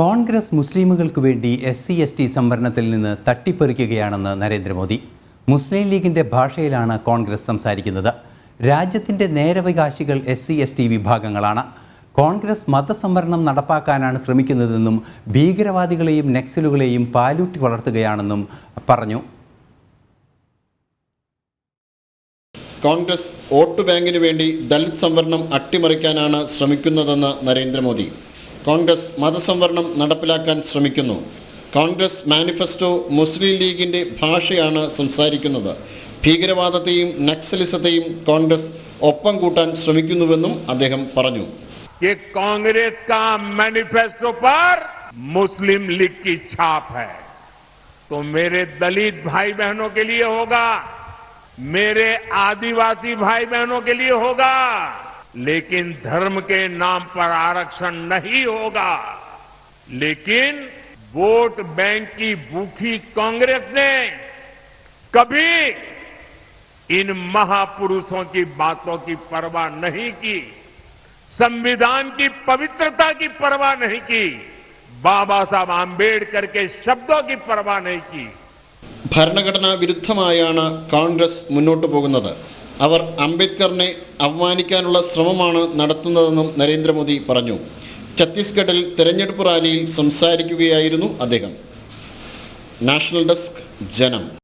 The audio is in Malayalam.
കോൺഗ്രസ് മുസ്ലിമുകൾക്ക് വേണ്ടി എസ് സി എസ് ടി സംവരണത്തിൽ നിന്ന് തട്ടിപ്പറിക്കുകയാണെന്ന് നരേന്ദ്രമോദി. മുസ്ലിം ലീഗിന്റെ ഭാഷയിലാണ് കോൺഗ്രസ് സംസാരിക്കുന്നത്. രാജ്യത്തിന്റെ നേരവകാശികൾ എസ് സി എസ് ടി വിഭാഗങ്ങളാണ്. കോൺഗ്രസ് മതസംവരണം നടപ്പാക്കാനാണ് ശ്രമിക്കുന്നതെന്നും ഭീകരവാദികളെയും നക്സലുകളെയും പാലൂട്ടി വളർത്തുകയാണെന്നും പറഞ്ഞു. കോൺഗ്രസ് വോട്ട് ബാങ്കിന് വേണ്ടി ദളിത് സംവരണം അട്ടിമറിക്കാനാണ് ശ്രമിക്കുന്നതെന്ന് നരേന്ദ്രമോദി. കോൺഗ്രസ് മതസംവരണം നടപ്പിലാക്കാൻ ശ്രമിക്കുന്നു കോൺഗ്രസ് മാനിഫെസ്റ്റോ മുസ്ലിം ലീഗിന്റെ ഭാഷയാണ് സംസാരിക്കുന്നത് ഭീകരവാദത്തെയും നക്സലിസത്തെയും കോൺഗ്രസ് ഒപ്പം കൂട്ടാൻ ശ്രമിക്കുന്നുവെന്നും അദ്ദേഹം പറഞ്ഞു कि कांग्रेस का मैनिफेस्टो पर मुस्लिम लीग की छाप है तो मेरे दलित भाई बहनों के लिए होगा मेरे आदिवासी भाई बहनों के लिए होगा लेकिन धर्म के नाम पर आरक्षण नहीं होगा लेकिन वोट बैंक की भूखी कांग्रेस ने कभी इन महापुरुषों की बातों की परवाह नहीं की संविधान की पवित्रता की परवाह नहीं की बाबा साहब आम्बेडकर के शब्दों की परवाह नहीं की ഭരണഘടനാ വിരുദ്ധമായാണ് കോൺഗ്രസ് മുന്നോട്ടു പോകുന്നത് അവർ അംബേദ്കറിനെ അപമാനിക്കാനുള്ള ശ്രമമാണ് നടത്തുന്നതെന്നും നരേന്ദ്രമോദി പറഞ്ഞു. ഛത്തീസ്ഗഡിൽ തെരഞ്ഞെടുപ്പ് റാലിയിൽ സംസാരിക്കുകയായിരുന്നു അദ്ദേഹം. നാഷണൽ ഡെസ്ക് ജനം.